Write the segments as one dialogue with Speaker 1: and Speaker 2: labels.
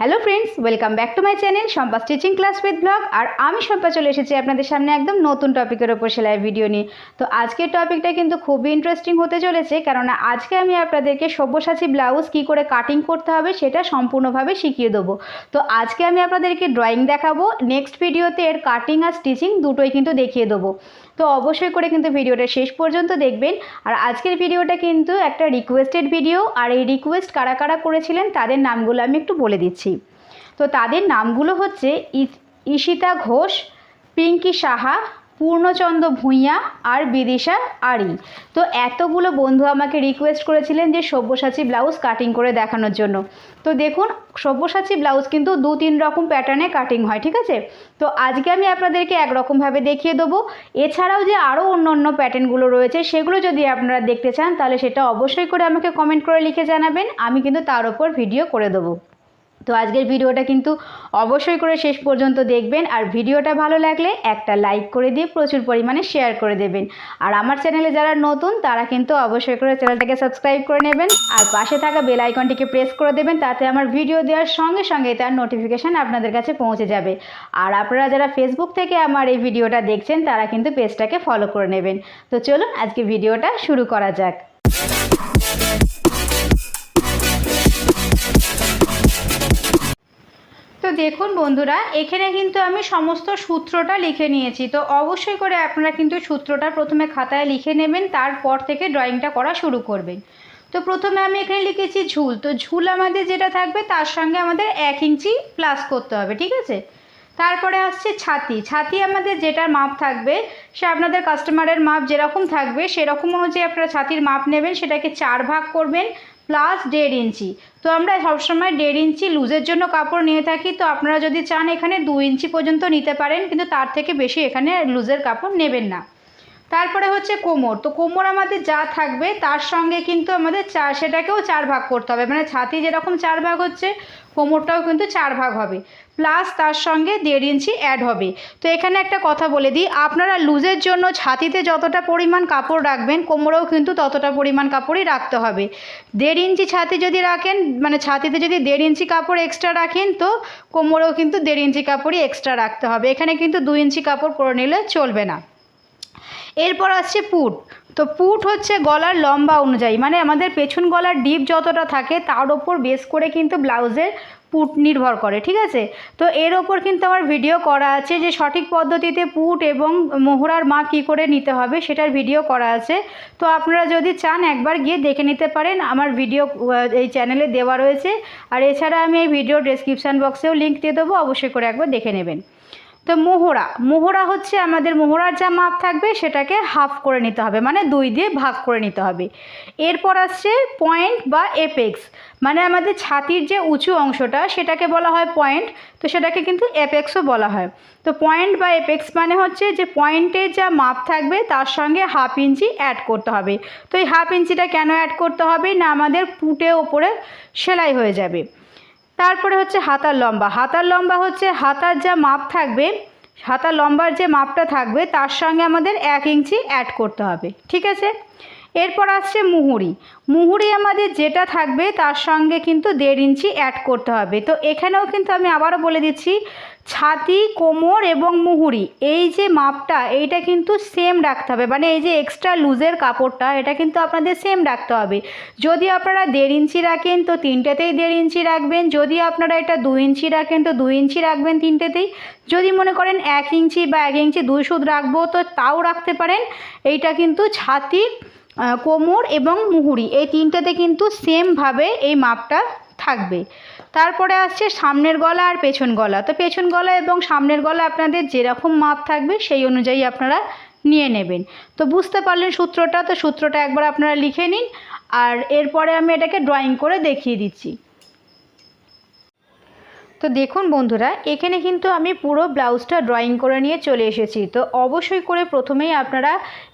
Speaker 1: Hello friends welcome back to my channel Sampa stitching class with vlog আর আমি সম্পা চলে এসেছি আপনাদের সামনে একদম নতুন টপিকের ওপর সেলাই ভিডিও নিয়ে। তো আজকের টপিকটা কিন্তু খুবই ইন্টারেস্টিং হতে চলেছে, কেননা আজকে আমি আপনাদেরকে সব্যসাচী ব্লাউজ কি করে কাটিং করতে হবে সেটা সম্পূর্ণভাবে শিখিয়ে দেবো। তো আজকে আমি আপনাদেরকে ড্রয়িং দেখাবো নেক্সট ভিডিওতে এর কাটিং আর স্টিচিং দুটোই কিন্তু দেখিয়ে দেবো। তো অবশ্যই করে কিন্তু ভিডিওটা শেষ পর্যন্ত দেখবেন। আর আজকের ভিডিওটা কিন্তু একটা রিকোয়েস্টেড ভিডিও আর এই রিকোয়েস্ট কারা কারা করেছিলেন তাদের নামগুলো আমি একটু বলে দিচ্ছি। তো তাদের নামগুলো হচ্ছে ঈশিতা ঘোষ, পিঙ্কি সাহা পূর্ণচন্দ্র ভূঁইয়া আর বিদিশা আরি তো এতগুলো বন্ধু আমাকে রিকোয়েস্ট করেছিলেন যে সব্যসাচী ব্লাউজ কাটিং করে দেখানোর জন্য। তো দেখুন, সব্যসাচী ব্লাউজ কিন্তু দু তিন রকম প্যাটার্নে কাটিং হয়, ঠিক আছে? তো আজকে আমি আপনাদেরকে একরকমভাবে দেখিয়ে দেবো। এছাড়াও যে আরও অন্য অন্য প্যাটার্নগুলো রয়েছে, সেগুলো যদি আপনারা দেখতে চান, তাহলে সেটা অবশ্যই করে আমাকে কমেন্ট করে লিখে জানাবেন। আমি কিন্তু তার উপর ভিডিও করে দেবো। তো আজকের ভিডিওটা কিন্তু অবশ্যই করে শেষ পর্যন্ত দেখবেন। আর ভিডিওটা ভালো লাগলে একটা লাইক করে দিয়ে প্রচুর পরিমাণে শেয়ার করে দেবেন। আর আমার চ্যানেলে যারা নতুন, তারা কিন্তু অবশ্যই করে চ্যানেলটাকে সাবস্ক্রাইব করে নেবেন। আর পাশে থাকা বেল আইকনটিকে প্রেস করে দেবেন, তাতে আমার ভিডিও দেওয়ার সঙ্গে সঙ্গে তার নোটিফিকেশান আপনাদের কাছে পৌঁছে যাবে। আর আপনারা যারা ফেসবুক থেকে আমার এই ভিডিওটা দেখছেন, তারা কিন্তু পেজটাকে ফলো করে নেবেন। তো চলুন আজকে ভিডিওটা শুরু করা যাক। তো দেখুন বন্ধুরা, এখানে কিন্তু আমি সমস্ত সূত্রটা লিখে নিয়েছি। তো অবশ্যই করে আপনারা কিন্তু সূত্রটা প্রথমে খাতায় লিখে নেবেন, তারপর থেকে ড্রয়িংটা করা শুরু করবেন। তো প্রথমে আমি এখানে লিখেছি ঝুল। তো ঝুল আমাদের যেটা থাকবে, তার সঙ্গে আমাদের এক ইঞ্চি প্লাস করতে হবে, ঠিক আছে? তারপরে আসছে ছাতি। ছাতি আমাদের যেটার মাপ থাকবে, সে আপনাদের কাস্টমারের মাপ যেরকম থাকবে, সেরকম অনুযায়ী আপনারা ছাতির মাপ নেবেন, সেটাকে চার ভাগ করবেন। প্লাস দেড় ইঞ্চি। তো আমরা সবসময় দেড় ইঞ্চি লুজের জন্য কাপড় নিয়ে থাকি। তো আপনারা যদি চান এখানে দু ইঞ্চি পর্যন্ত নিতে পারেন, কিন্তু তার থেকে বেশি এখানে লুজের কাপড় নেবেন না। তারপরে হচ্ছে কোমর। তো কোমর আমাদের যা থাকবে, তার সঙ্গে কিন্তু আমাদের চা, সেটাকেও চার ভাগ করতে হবে। মানে ছাতি যেরকম চার ভাগ হচ্ছে, কোমরটাও কিন্তু চার ভাগ হবে। প্লাস তার সঙ্গে দেড় ইঞ্চি অ্যাড হবে। তো এখানে একটা কথা বলে দিই, আপনারা লুজের জন্য ছাতিতে যতটা পরিমাণ কাপড় রাখবেন, কোমরেও কিন্তু ততটা পরিমাণ কাপড়ই রাখতে হবে। দেড় ইঞ্চি ছাতি যদি রাখেন মানে ছাতিতে যদি দেড় ইঞ্চি কাপড় এক্সট্রা রাখেন, তো কোমরেও কিন্তু দেড় ইঞ্চি কাপড়ই এক্সট্রা রাখতে হবে। এখানে কিন্তু দু ইঞ্চি কাপড় করে নিলে চলবে না। এরপর আসছে পুট। তো পুট হচ্ছে গলার লম্বা অনুযায়ী মানে আমাদের পেছন গলার ডিপ যতটা থাকে তার ওপর বেস করে কিন্তু ব্লাউজের পুট নির্ভর করে, ঠিক আছে? তো এর ওপর কিন্তু আমার ভিডিও করা আছে যে সঠিক পদ্ধতিতে পুট এবং মোহরার মাপ কী করে নিতে হবে সেটার ভিডিও করা আছে। তো আপনারা যদি চান একবার গিয়ে দেখে নিতে পারেন, আমার ভিডিও এই চ্যানেলে দেওয়া রয়েছে। আর এছাড়া আমি এই ভিডিও ডেসক্রিপশান বক্সেও লিঙ্ক দিয়ে দেবো, অবশ্যই করে একবার দেখে নেবেন। তো মোহরা মোহরা হচ্ছে আমাদের মোহরার যা মাপ থাকবে সেটাকে হাফ করে নিতে হবে মানে দুই দিয়ে ভাগ করে নিতে হবে। এরপর আসছে পয়েন্ট বা এপেক্স মানে আমাদের ছাতির যে উঁচু অংশটা সেটাকে বলা হয় পয়েন্ট তো সেটাকে কিন্তু এপেক্সও বলা হয়। তো পয়েন্ট বা এপেক্স মানে হচ্ছে যে পয়েন্টের যা মাপ থাকবে তার সঙ্গে হাফ ইঞ্চি অ্যাড করতে হবে। তো এই হাফ ইঞ্চিটা কেন অ্যাড করতে হবে? না আমাদের পুটে ওপরে সেলাই হয়ে যাবে। তারপরে হচ্ছে হাতার লম্বা। হাতার লম্বা হচ্ছে হাতার যা মাপ থাকবে, হাতার লম্বার যে মাপটা থাকবে, তার সঙ্গে আমাদের এক ইঞ্চি অ্যাড করতে হবে। ঠিক আছে? এরপর আসছে মুহুরি। মুহুরি আমাদের যেটা থাকবে, তার সঙ্গে কিন্তু দেড় ইঞ্চি অ্যাড করতে হবে। তো এখানেও কিন্তু আমি আবারও বলে দিচ্ছি ছাতি, কোমর এবং মুহুরি। এই যে মাপটা, এইটা কিন্তু সেম রাখতে হবে। মানে এই যে এক্সট্রা লুজের কাপড়টা, এটা কিন্তু আপনাদের সেম রাখতে হবে। যদি আপনারা দেড় ইঞ্চি রাখেন, তো তিনটেতেই দেড় ইঞ্চি রাখবেন। যদি আপনারা এটা দু ইঞ্চি রাখেন, তো দু ইঞ্চি রাখবেন তিনটেতেই। যদি মনে করেন এক ইঞ্চি বা এক ইঞ্চি দুই সুদ রাখব, তো তাও রাখতে পারেন। এইটা কিন্তু ছাতি কোমর এবং মুহুরি। এই তিনটেতে কিন্তু সেমভাবে এই মাপটা থাকবে। তারপরে আসছে সামনের গলা আর পেছন গলা। তো পেছন গলা এবং সামনের গলা আপনাদের যেরকম মাপ থাকবে সেই অনুযায়ী আপনারা নিয়ে নেবেন। তো বুঝতে পারলেন সূত্রটা, তো সূত্রটা একবার আপনারা লিখে নিন। আর এরপরে আমি এটাকে ড্রয়িং করে দেখিয়ে দিচ্ছি। তো দেখুন বন্ধুরা, এখানে কিন্তু আমি পুরো ব্লাউজটা ড্রয়িং করে নিয়ে চলে এসেছি। তো অবশ্যই করে প্রথমেই আপনারা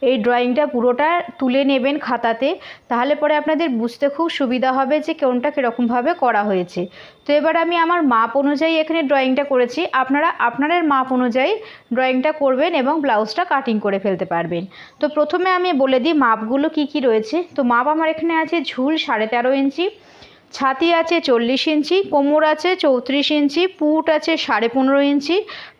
Speaker 1: এই ড্রয়িংটা পুরোটা তুলে নেবেন খাতাতে, তাহলে পরে আপনাদের বুঝতে খুব সুবিধা হবে যে কোনটা কীরকমভাবে করা হয়েছে। তো এবার আমি আমার মাপ অনুযায়ী এখানে ড্রয়িংটা করেছি। আপনারা, আপনাদের মাপ অনুযায়ী ড্রয়িংটা করবেন এবং ব্লাউজটা কাটিং করে ফেলতে পারবেন। তো প্রথমে আমি বলে দিই মাপগুলো কি কি রয়েছে। তো মাপ আমার এখানে আছে ঝুল সাড়ে তেরো ইঞ্চি ছাতি আছে চল্লিশ ইঞ্চি কোমর আছে চৌত্রিশ ইঞ্চি পুট আছে সাড়ে পনেরো ইঞ্চি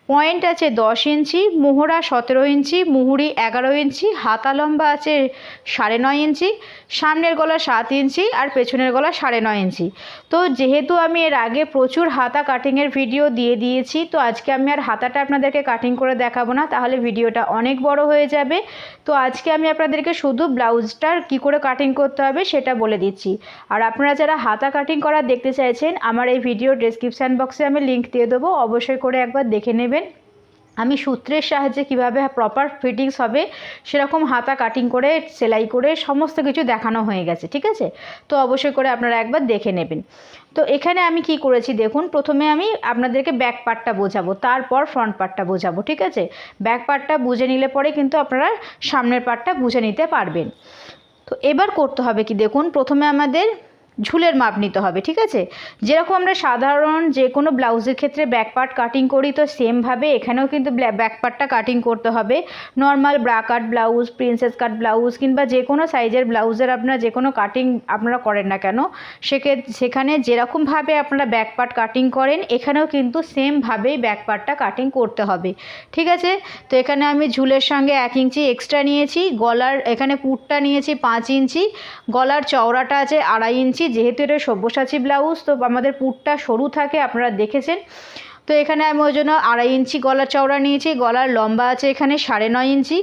Speaker 1: পয়েন্ট আছে দশ ইঞ্চি, মোহরা সতেরো ইঞ্চি, মুহুরি এগারো ইঞ্চি, হাতা লম্বা আছে সাড়ে নয় ইঞ্চি, সামনের গলা সাত ইঞ্চি আর পেছনের গলা সাড়ে নয় ইঞ্চি। তো যেহেতু আমি এর আগে প্রচুর হাতা কাটিংয়ের ভিডিও দিয়ে দিয়েছি, তো আজকে আমি আর হাতাটা আপনাদেরকে কাটিং করে দেখাবো না, তাহলে ভিডিওটা অনেক বড় হয়ে যাবে। তো আজকে আমি আপনাদেরকে শুধু ব্লাউজটার কি করে কাটিং করতে হবে সেটা বলে দিচ্ছি। আর আপনারা যারা হাতা কাটিং করা দেখতে চাইছেন, আমার এই ভিডিও ডেসক্রিপশান বক্সে আমি লিঙ্ক দিয়ে দেবো, অবশ্যই করে একবার দেখে নেবেন। আমি সূত্রের সাহায্যে কীভাবে প্রপার ফিটিংস হবে, সেরকম হাতা কাটিং করে, সেলাই করে সমস্ত কিছু দেখানো হয়ে গেছে, ঠিক আছে? তো অবশ্যই করে আপনারা একবার দেখে নেবেন। তো এখানে আমি কি করেছি দেখুন, প্রথমে আমি আপনাদেরকে ব্যাক পার্টটা বোঝাবো, তারপর ফ্রন্ট পার্টটা বোঝাবো, ঠিক আছে? ব্যাক পার্টটা বুঝে নিলে পরে কিন্তু আপনারা সামনের পার্টটা বুঝে নিতে পারবেন। তো এবার করতে হবে কি দেখুন, প্রথমে আমাদের ঝুলের মাপ নিতে হবে, ঠিক আছে? যেরকম আমরা সাধারণ যে কোনো ব্লাউজের ক্ষেত্রে ব্যাক পার্ট কাটিং করি, তো সেমভাবে এখানেও কিন্তু ব্যাক পার্টটা কাটিং করতে হবে। Normal bra cut blouse princess cut blouse কিংবা যে কোনো সাইজের ব্লাউজের আপনারা যে কোনো কাটিং আপনারা করেন না কেন সেখানে যেরকমভাবে আপনারা ব্যাক পার্ট কাটিং করেন, এখানেও কিন্তু সেমভাবেই ব্যাক পার্টটা কাটিং করতে হবে। ঠিক আছে? তো এখানে আমি ঝুলের সঙ্গে এক ইঞ্চি এক্সট্রা নিয়েছি, গলার এখানে পুটটা নিয়েছি পাঁচ ইঞ্চি, গলার চওড়াটা আছে আড়াই ইঞ্চি যেহেতু এটা সব্যসাচী ব্লাউজ, তো আমাদের পুটটা সরু থাকে, আপনারা দেখেছেন। তো এখানে আমি ওই জন্য আড়াই ইঞ্চি গলার চওড়া নিয়েছি, গলার লম্বা আছে এখানে সাড়ে নয় ইঞ্চি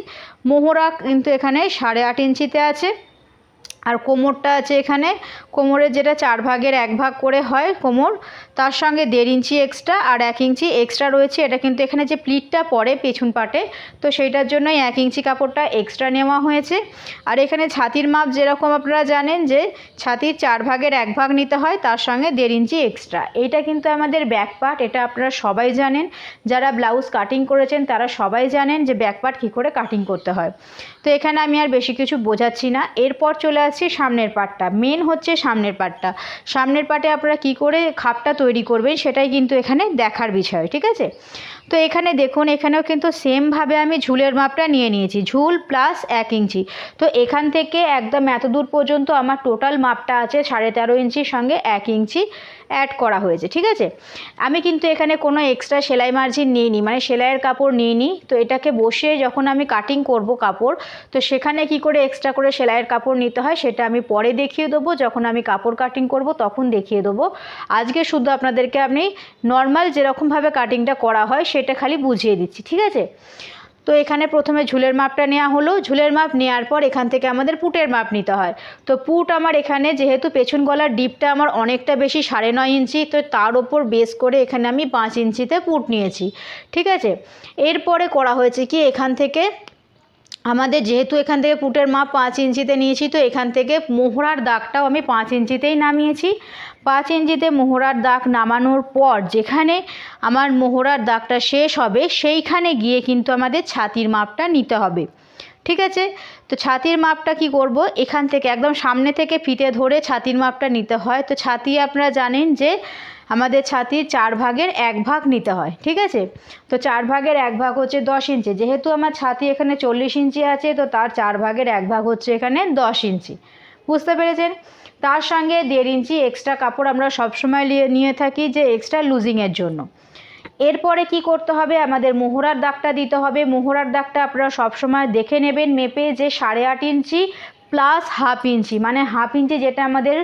Speaker 1: মোহরা কিন্তু এখানে সাড়ে আট ইঞ্চিতে আছে। আর কোমরটা আছে এখানে। কোমরের যেটা চার ভাগের এক ভাগ করে হয় কোমর, তার সঙ্গে দেড় ইঞ্চি এক্সট্রা আর এক ইঞ্চি এক্সট্রা রয়েছে। এটা কিন্তু এখানে যে প্লিটটা পড়ে পেছন পাটে, তো সেইটার জন্যই এক ইঞ্চি কাপড়টা এক্সট্রা নেওয়া হয়েছে। আর এখানে ছাতির মাপ যেরকম আপনারা জানেন যে ছাতির চার ভাগের এক ভাগ নিতে হয়, তার সঙ্গে দেড় ইঞ্চি এক্সট্রা এটা কিন্তু আমাদের ব্যাক পার্ট এটা আপনারা সবাই জানেন। যারা ব্লাউজ কাটিং করেছেন, তারা সবাই জানেন যে ব্যাক পার্ট কী করে কাটিং করতে হয়। তো এখানে আমি আর বেশি কিছু বোঝাচ্ছি না। এরপর চলে আসছি সামনের পাটটা। মেন হচ্ছে সামনের পাটটা। সামনের পাটে আপনারা কি করে খাপটা তৈরি করবেন সেটাই কিন্তু এখানে দেখার বিষয়, ঠিক আছে? তো এখানে দেখুন, এখানেও কিন্তু সেমভাবে আমি ঝুলের মাপটা নিয়ে নিয়েছি। ঝুল প্লাস এক ইঞ্চি। তো এখান থেকে একদম এত দূর পর্যন্ত আমার টোটাল মাপটা আছে, সাড়ে তেরো ইঞ্চির সঙ্গে এক ইঞ্চি অ্যাড করা হয়েছে, ঠিক আছে? আমি কিন্তু এখানে কোনো এক্সট্রা সেলাই মার্জিন নিইনি মানে সেলাইয়ের কাপড় নিইনি। তো এটাকে বসিয়ে যখন আমি কাটিং করব কাপড়, তো সেখানে কি করে এক্সট্রা করে সেলাইয়ের কাপড় নিতে হয় সেটা আমি পরে দেখিয়ে দেবো। যখন আমি কাপড় কাটিং করব তখন দেখিয়ে দেবো। আজকে শুধু আপনাদেরকে আমি নর্মাল যেরকমভাবে কাটিংটা করা হয় সেটা খালি বুঝিয়ে দিচ্ছি, ঠিক আছে? তো এখানে প্রথমে ঝুলের মাপটা নেওয়া হলো। ঝুলের মাপ নেওয়ার পর এখান থেকে আমাদের পুটের মাপ নিতে হয়। তো পুট আমার এখানে যেহেতু পেছন গলার ডিপটা আমার অনেকটা বেশি সাড়ে নয় ইঞ্চি, তো তার ওপর বেস করে এখানে আমি পাঁচ ইঞ্চিতে পুট নিয়েছি, ঠিক আছে? এরপরে করা হয়েছে কি, এখান থেকে আমাদের যেহেতু এখান থেকে পুটের মাপ পাঁচ ইঞ্চিতে নিয়েছি, তো এখান থেকে মোহরার দাগটাও আমি পাঁচ ইঞ্চিতেই নামিয়েছি। পাঁচ ইঞ্চিতে মোহরার দাগ নামানোর পর যেখানে আমার মোহরার দাগটা শেষ হবে, সেইখানে গিয়ে কিন্তু আমাদের ছাতির মাপটা নিতে হবে। ঠিক আছে? তো ছাতির মাপটা কি করব? এখান থেকে একদম সামনে থেকে ফিতে ধরে ছাতির মাপটা নিতে হয়। তো ছাতি আপনারা জানেন যে আমাদের ছাতির চার ভাগের এক ভাগ নিতে হয়, ঠিক আছে? তো চার ভাগের এক ভাগ হচ্ছে দশ ইঞ্চি। যেহেতু আমার ছাতি এখানে চল্লিশ ইঞ্চি আছে, তো তার চার ভাগের এক ভাগ হচ্ছে এখানে দশ ইঞ্চি। বুঝতে পেরেছেন? তার সঙ্গে দেড় ইঞ্চি এক্সট্রা কাপড় আমরা সবসময় নিয়ে নিয়ে থাকি যে এক্সট্রা লুজিংয়ের জন্য। এরপরে কি করতে হবে? আমাদের মোহরার দাগটা দিতে হবে। মোহরার দাগটা আপনারা সবসময় দেখে নেবেন, মেপে যে সাড়ে আট ইঞ্চি প্লাস হাফ ইঞ্চি মানে হাফ ইঞ্চি যেটা আমাদের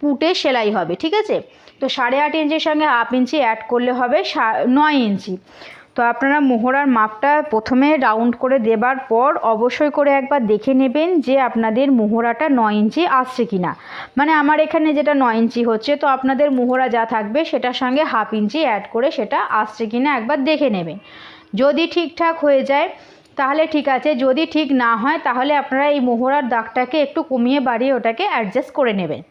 Speaker 1: পুটে সেলাই হবে, ঠিক আছে? তো সাড়ে আট ইঞ্চির সঙ্গে হাফ ইঞ্চি অ্যাড করলে হবে নয় ইঞ্চি। তো আপনারা মোহরার মাপটা প্রথমে রাউন্ড করে দেবার পর অবশ্যই করে একবার দেখে নেবেন যে আপনাদের মোহরাটা নয় ইঞ্চি আসছে কি না মানে আমার এখানে যেটা নয় ইঞ্চি হচ্ছে, তো আপনাদের মোহরা যা থাকবে সেটার সঙ্গে হাফ ইঞ্চি অ্যাড করে সেটা আসছে কি না একবার দেখে নেবেন। যদি ঠিকঠাক হয়ে যায়, তাহলে ঠিক আছে। যদি ঠিক না হয়, তাহলে আপনারা এই মোহরার দাগটাকে একটু কমিয়ে বাড়িয়ে ওটাকে অ্যাডজাস্ট করে নেবেন।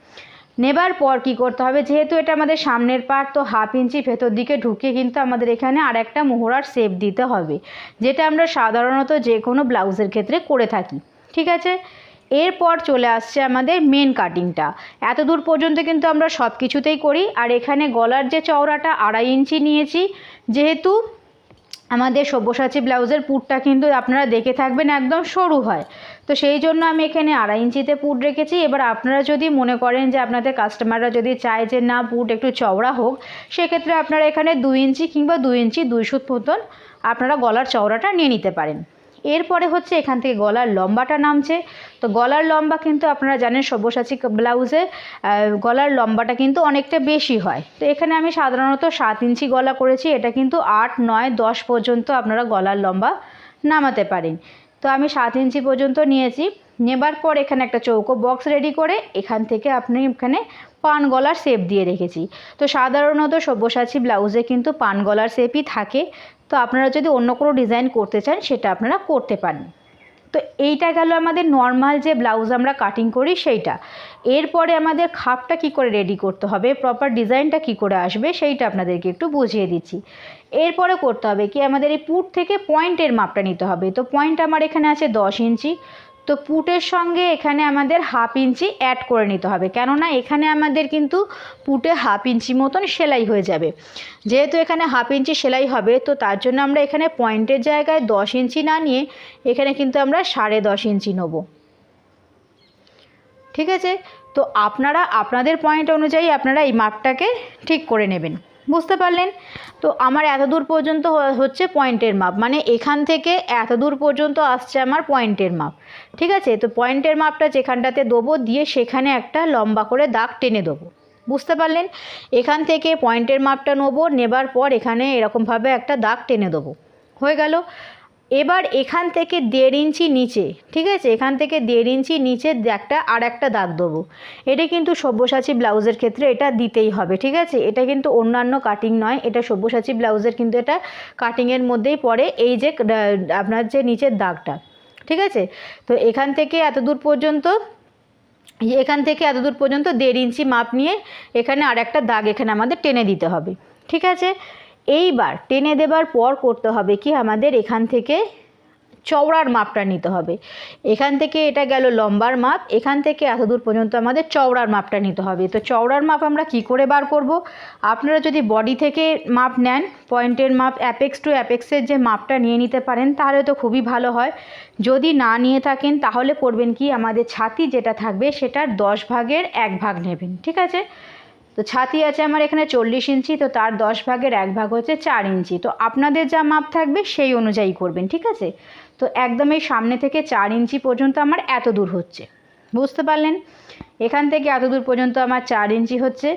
Speaker 1: নেবার পর কি করতে হবে? যেহেতু এটা আমাদের সামনের পার্ট তো হাফ ইঞ্চি ভেতর দিকে ঢুকে কিন্তু আমাদের এখানে আর একটা মোহরার শেপ দিতে হবে, যেটা আমরা সাধারণত যে কোনো ব্লাউজের ক্ষেত্রে করে থাকি, ঠিক আছে? এরপর চলে আসছে আমাদের মেন কাটিংটা এত দূর পর্যন্ত কিন্তু আমরা সব কিছুতেই করি, আর এখানে গলার যে চওড়াটা আড়াই ইঞ্চি নিয়েছি, যেহেতু আমাদের সব্যসাচী ব্লাউজের পুরটা কিন্তু আপনারা দেখে থাকবেন একদম সরু হয়। তো সেই জন্য আমি এখানে আড়াই ইঞ্চিতে পুট রেখেছি। এবার আপনারা যদি মনে করেন যে আপনাদের কাস্টমাররা যদি চায় যে না, পুট একটু চওড়া হোক, সেক্ষেত্রে আপনারা এখানে দুই ইঞ্চি কিংবা দুই ইঞ্চি দুই সুত মতন আপনারা গলার চওড়াটা নিয়ে নিতে পারেন। এরপরে হচ্ছে এখান থেকে গলার লম্বাটা নামছে। তো গলার লম্বা কিন্তু আপনারা জানেন সব্যসাচী ব্লাউজে গলার লম্বাটা কিন্তু অনেকটা বেশি হয়। তো এখানে আমি সাধারণত সাত ইঞ্চি গলা করেছি। এটা কিন্তু আট, নয়, দশ পর্যন্ত আপনারা গলার লম্বা নামাতে পারেন। তো আমি সাত ইঞ্চি পর্যন্ত নিয়েছি। নেবার পর এখানে একটা চৌকো বক্স রেডি করে এখান থেকে আপনি এখানে পান গলার শেপ দিয়ে রেখেছি। তো সাধারণত সব্যসাচী ব্লাউজে কিন্তু পান গলার শেপই থাকে। তো আপনারা যদি অন্য কোনো ডিজাইন করতে চান, সেটা আপনারা করতে পারেন। তো এইটা গেল আমাদের নর্মাল যে ব্লাউজ আমরা কাটিং করি, সেইটা। এরপরে আমাদের খাপটা কি করে রেডি করতে হবে প্রপার ডিজাইনটা কি করে আসবে, সেইটা আপনাদেরকে একটু বুঝিয়ে দিচ্ছি। এরপরে করতে হবে কি, আমাদের এই পুট থেকে পয়েন্টের মাপটা নিতে হবে। তো পয়েন্ট আমার এখানে আছে দশ ইঞ্চি। তো পুটের সঙ্গে এখানে আমাদের হাফ ইঞ্চি অ্যাড করে নিতে হবে। কেননা এখানে আমাদের কিন্তু পুটে হাফ ইঞ্চি মতন সেলাই হয়ে যাবে। যেহেতু এখানে হাফ ইঞ্চি সেলাই হবে, তো তার জন্য আমরা এখানে পয়েন্টের জায়গায় দশ ইঞ্চি না নিয়ে এখানে কিন্তু আমরা সাড়ে দশ ইঞ্চি নেব। ঠিক আছে? তো আপনারা, আপনাদের পয়েন্ট অনুযায়ী আপনারা এই মাপটাকে ঠিক করে নেবেন। বুঝতে পারলেন? তো আমার এত দূর পর্যন্ত হচ্ছে পয়েন্টের মাপ। মানে এখান থেকে এত দূর পর্যন্ত আসছে আমার পয়েন্টের মাপ। ঠিক আছে? তো পয়েন্টের মাপটা যেখানটাতে দেবো, দিয়ে সেখানে একটা লম্বা করে দাগ টেনে দেবো। বুঝতে পারলেন? এখান থেকে পয়েন্টের মাপটা নেব, নেবার পর এখানে এরকমভাবে একটা দাগ টেনে দেবো। হয়ে গেল? এবার এখান থেকে দেড় ইঞ্চি নিচে, ঠিক আছে? এখান থেকে দেড় ইঞ্চি নিচে একটা, আর একটা দাগ দেবো। এটা কিন্তু সব্যসাচী ব্লাউজের ক্ষেত্রে এটা দিতেই হবে, ঠিক আছে? এটা কিন্তু অন্যান্য কাটিং নয়, এটা সব্যসাচী ব্লাউজের কিন্তু এটা কাটিংয়ের মধ্যেই পড়ে। এই যে আপনার যে নিচের দাগটা, ঠিক আছে? তো এখান থেকে এত দূর পর্যন্ত, এখান থেকে এত দূর পর্যন্ত দেড় ইঞ্চি মাপ নিয়ে এখানে আর একটা দাগ এখানে আমাদের টেনে দিতে হবে, ঠিক আছে? এইবার টেনে দেবার পর করতে হবে কি? আমাদের এখান থেকে চওড়ার মাপটা নিতে হবে। এখান থেকে এটা গেল লম্বার মাপ, এখান থেকে এত দূর পর্যন্ত আমাদের চওড়ার মাপটা নিতে হবে। তো চওড়ার মাপ আমরা কি করে বার করব? আপনারা যদি বডি থেকে মাপ নেন পয়েন্টের মাপ অ্যাপেক্স টু অ্যাপেক্সের যে মাপটা নিয়ে নিতে পারেন, তাহলে তো খুবই ভালো হয়। যদি না নিয়ে থাকেন, তাহলে করবেন কি? আমাদের ছাতি যেটা থাকবে, সেটার দশ ভাগের এক ভাগ নেবেন, ঠিক আছে? তো ছাতি আছে আমার এখানে চল্লিশ ইঞ্চি, তো তার দশ ভাগের এক ভাগ হচ্ছে চার ইঞ্চি। তো আপনাদের যা মাপ থাকবে সেই অনুযায়ী করবেন, ঠিক আছে? তো একদম এই সামনে থেকে চার ইঞ্চি পর্যন্ত আমার এত দূর হচ্ছে। বুঝতে পারলেন? এখান থেকে এত দূর পর্যন্ত আমার চার ইঞ্চি হচ্ছে।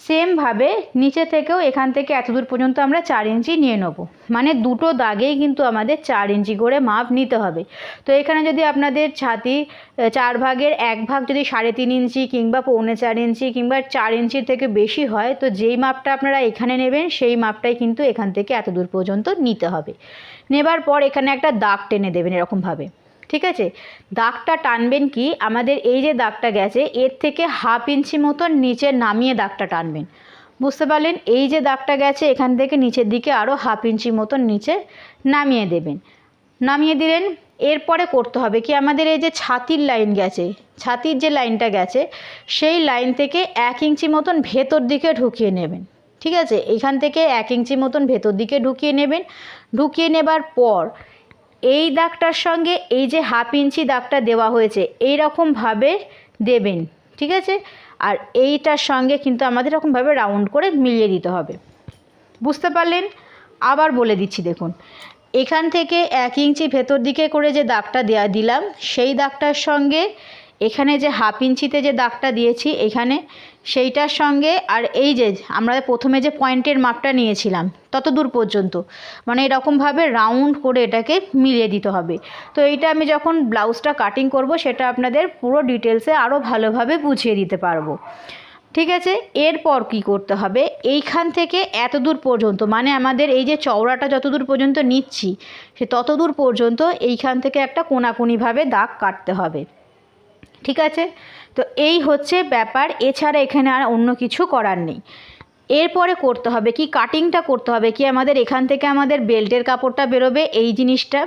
Speaker 1: সেমভাবে নিচে থেকেও এখান থেকে এত দূর পর্যন্ত আমরা চার ইঞ্চি নিয়ে নেব। মানে দুটো দাগেই কিন্তু আমাদের চার ইঞ্চি করে মাপ নিতে হবে। তো এখানে যদি আপনাদের ছাতি চার ভাগের এক ভাগ যদি সাড়ে তিন ইঞ্চি কিংবা পৌনে চার ইঞ্চি কিংবা চার ইঞ্চির থেকে বেশি হয়, তো যেই মাপটা আপনারা এখানে নেবেন, সেই মাপটাই কিন্তু এখান থেকে এত দূর পর্যন্ত নিতে হবে। নেবার পর এখানে একটা দাগ টেনে দেবেন এরকমভাবে ঠিক আছে? দাগটা টানবেন কি? আমাদের এই যে দাগটা গেছে, এর থেকে হাফ ইঞ্চি মতন নিচে নামিয়ে দাগটা টানবেন। বুঝতে পারলেন? এই যে দাগটা গেছে, এখান থেকে নিচের দিকে আরও হাফ ইঞ্চি মতন নিচে নামিয়ে দেবেন। নামিয়ে দিলেন, এরপরে করতে হবে কি? আমাদের এই যে ছাতির লাইন গেছে, ছাতির যে লাইনটা গেছে, সেই লাইন থেকে এক ইঞ্চি মতন ভেতর দিকে ঢুকিয়ে নেবেন। ঠিক আছে? এখান থেকে এক ইঞ্চি মতন ভেতর দিকে ঢুকিয়ে নেবেন। ঢুকিয়ে নেবার পর এই দাগটার সঙ্গে এই যে হাফ ইঞ্চি দাগটা দেওয়া হয়েছে এই রকমভাবে দেবেন, ঠিক আছে? আর এইটার সঙ্গে কিন্তু আমাদের এরকমভাবে রাউন্ড করে মিলিয়ে দিতে হবে। বুঝতে পারলেন? আবার বলে দিচ্ছি, দেখুন। এখান থেকে এক ইঞ্চি ভেতর দিকে করে যে দাগটা দেয়া দিলাম, সেই দাগটার সঙ্গে এখানে যে হাফ ইঞ্চিতে যে দাগটা দিয়েছি, এখানে সেইটার সঙ্গে আর এই যে আমরা প্রথমে যে পয়েন্টের মাপটা নিয়েছিলাম তত দূর পর্যন্ত মানে এরকমভাবে রাউন্ড করে এটাকে মিলিয়ে দিতে হবে। তো এইটা আমি যখন ব্লাউজটা কাটিং করব, সেটা আপনাদের পুরো ডিটেলসে আরও ভালোভাবে বুঝিয়ে দিতে পারব। ঠিক আছে? এরপর কি করতে হবে? এইখান থেকে এত দূর পর্যন্ত মানে আমাদের এই যে চওড়াটা যত দূর পর্যন্ত নিচ্ছি, সে তত দূর পর্যন্ত এইখান থেকে একটা কোনাকুনিভাবে দাগ কাটতে হবে। ঠিক আছে? তো এই হচ্ছে ব্যাপার। এছাড়া এখানে আর অন্য কিছু করার নেই। এরপরে করতে হবে কি? কাটিংটা করতে হবে কি? আমাদের এখান থেকে আমাদের বেল্টের কাপড়টা বেরোবে, এই জিনিসটা।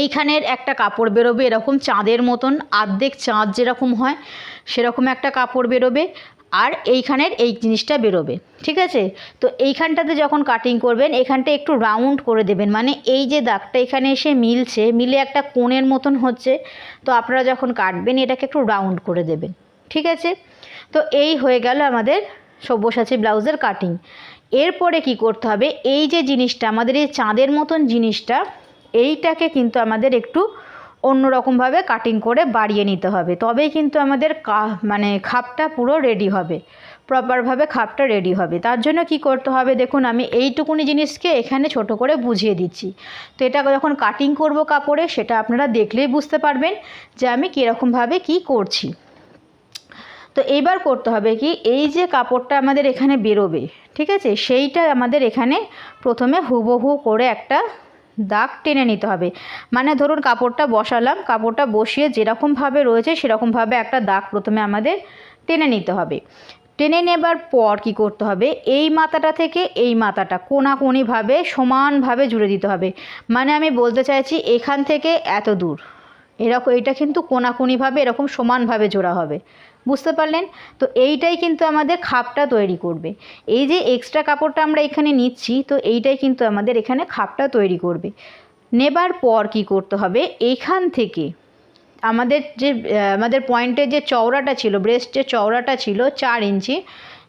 Speaker 1: এইখানের একটা কাপড় বেরোবে, এরকম চাঁদের মতন, আর্ধেক চাঁদ যেরকম হয়, সেরকম একটা কাপড় বেরোবে। আর এইখানের এই জিনিসটা বেরোবে, ঠিক আছে? তো এইখানটাতে যখন কাটিং করবেন, এখানটা একটু রাউন্ড করে দেবেন মানে এই যে দাগটা এখানে এসে মিলছে, মিলে একটা কোণের মতন হচ্ছে, তো আপনারা যখন কাটবেন, এটাকে একটু রাউন্ড করে দেবেন, ঠিক আছে? তো এই হয়ে গেল আমাদের সব্যসাচী ব্লাউজের কাটিং এরপরে কি করতে হবে? এই যে জিনিসটা, আমাদের এই চাঁদের মতন জিনিসটা, এইটাকে কিন্তু আমাদের একটু অন্যরকমভাবে কাটিং করে বাড়িয়ে নিতে হবে। তবেই কিন্তু আমাদের কা মানে খাপটা পুরো রেডি হবে। প্রপারভাবে খাপটা রেডি হবে। তার জন্য কি করতে হবে দেখুন, আমি এইটুকুনি জিনিসকে এখানে ছোট করে বুঝিয়ে দিচ্ছি। তো এটা যখন কাটিং করব কাপড়ে, সেটা আপনারা দেখলেই বুঝতে পারবেন যে আমি কীরকমভাবে কি করছি। তো এইবার করতে হবে কি, এই যে কাপড়টা আমাদের এখানে বেরোবে, ঠিক আছে? সেইটা আমাদের এখানে প্রথমে হুবহু করে একটা দাগ টেনে নিতে হবে। মানে ধরুন কাপড়টা বসালাম, কাপড়টা বসিয়ে যেরকমভাবে রয়েছে সেরকমভাবে একটা দাগ প্রথমে আমাদের টেনে নিতে হবে। টেনে নেবার পর কি করতে হবে? এই মাথাটা থেকে এই মাথাটা কোনাকুনিভাবে সমানভাবে জুড়ে দিতে হবে। মানে আমি বলতে চাইছি এখান থেকে এত দূর। এরকম এটা কিন্তু কোনাকুনিভাবে এরকম সমানভাবে জোড়া হবে। বুঝতে পারলেন? তো এইটাই কিন্তু আমাদের খাপটা তৈরি করবে। এই যে এক্সট্রা কাপড়টা আমরা এখানে নিচ্ছি, তো এইটাই কিন্তু আমাদের এখানে খাপটা তৈরি করবে। নেবার পর কি করতে হবে? এইখান থেকে আমাদের যে আমাদের পয়েন্টের যে চওড়াটা ছিল ব্রেস্ট যে চওড়াটা ছিল চার ইঞ্চি,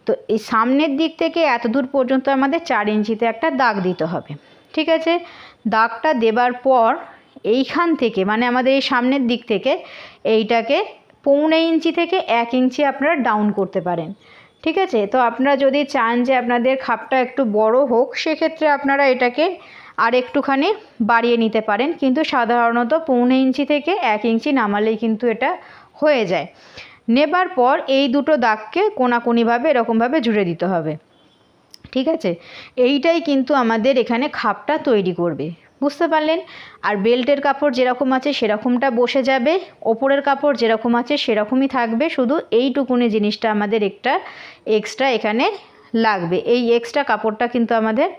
Speaker 1: তো এই সামনের দিক থেকে এত দূর পর্যন্ত আমাদের চার ইঞ্চিতে একটা দাগ দিতে হবে। ঠিক আছে? দাগটা দেবার পর এইখান থেকে মানে আমাদের এই সামনের দিক থেকে এইটাকে পৌনে ইঞ্চি থেকে এক ইঞ্চি আপনারা ডাউন করতে পারেন। ঠিক আছে? তো আপনারা যদি চান যে আপনাদের খাপটা একটু বড় হোক, সেক্ষেত্রে আপনারা এটাকে আর একটুখানি বাড়িয়ে নিতে পারেন। কিন্তু সাধারণত পৌনে ইঞ্চি থেকে এক ইঞ্চি নামালেই কিন্তু এটা হয়ে যায়। নেবার পর এই দুটো দাগকে কোনাকুনিভাবে এরকমভাবে জুড়ে দিতে হবে। ঠিক আছে? এইটাই কিন্তু আমাদের এখানে খাপটা তৈরি করবে। বুঝতে পারলেন? আর বেল্টের কাপড় যেরকম আছে সেরকমটা বসে যাবে, ওপরের কাপড় যেরকম আছে সেরকমই থাকবে, শুধু এইটুকুনি জিনিসটা আমাদের একটা এক্সট্রা এখানে লাগবে। এই এক্সট্রা কাপড়টা কিন্তু আমাদের,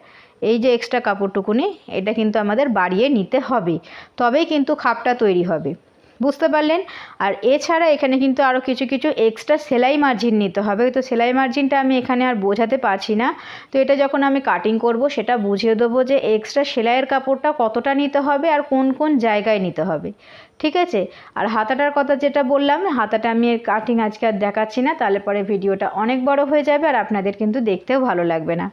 Speaker 1: এই যে এক্সট্রা কাপড়টুকুনি, এটা কিন্তু আমাদের বাড়িয়ে নিতে হবে। তবেই কিন্তু খাপটা তৈরি হবে। বুঝতে পারলেন? আর এছাড়া এখানে কিন্তু আরও কিছু কিছু এক্সট্রা সেলাই মার্জিন নিতে হবে। তো সেলাই মার্জিনটা আমি এখানে আর বোঝাতে পারছি না। তো এটা যখন আমি কাটিং করব, সেটা বুঝিয়ে দেবো যে এক্সট্রা সেলাইয়ের কাপড়টা কতটা নিতে হবে আর কোন কোন জায়গায় নিতে হবে। ঠিক আছে? আর হাতাটার কথা যেটা বললাম, হাতাটা আমি কাটিং আজকে আর দেখাচ্ছি না, তাহলে পরে ভিডিওটা অনেক বড় হয়ে যাবে আর আপনাদের কিন্তু দেখতেও ভালো লাগবে না।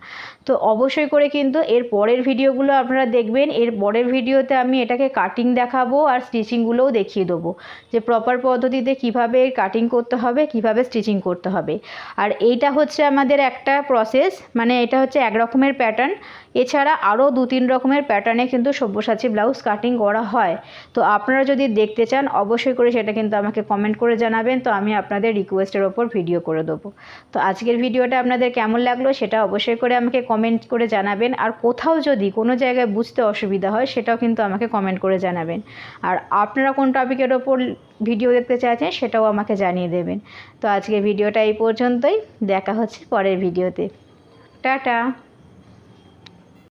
Speaker 1: তো অবশ্যই করে কিন্তু এর পরের ভিডিওগুলো আপনারা দেখবেন, এর পরের ভিডিওতে আমি এটাকে কাটিং দেখাবো আর স্টিচিংগুলোও দেখিয়ে দেবো যে প্রপার পদ্ধতিতে কীভাবে কাটিং করতে হবে, কীভাবে স্টিচিং করতে হবে। আর এইটা হচ্ছে আমাদের একটা প্রসেস মানে এটা হচ্ছে এক রকমের প্যাটার্ন এছাড়া আরও দু তিন রকমের প্যাটার্নে কিন্তু সব্যসাচী ব্লাউজ কাটিং করা হয়। তো আপনারা যদি দেখতে চান, অবশ্যই করে সেটা কিন্তু আমাকে কমেন্ট করে জানাবেন। তো আমি আপনাদের রিকোয়েস্টের ওপর ভিডিও করে দেবো। তো আজকের ভিডিওটা আপনাদের কেমন লাগল সেটা অবশ্যই করে আমাকে কমেন্ট করে জানাবেন। আর কোথাও যদি কোনো জায়গায় বুঝতে অসুবিধা হয় সেটাও কিন্তু আমাকে কমেন্ট করে জানাবেন। আর আপনারা কোন টপিকের ওপর ভিডিও দেখতে চাইছেন সেটাও আমাকে জানিয়ে দেবেন। তো আজকের ভিডিওটা এই পর্যন্তই। দেখা হচ্ছে পরের ভিডিওতে টাটা!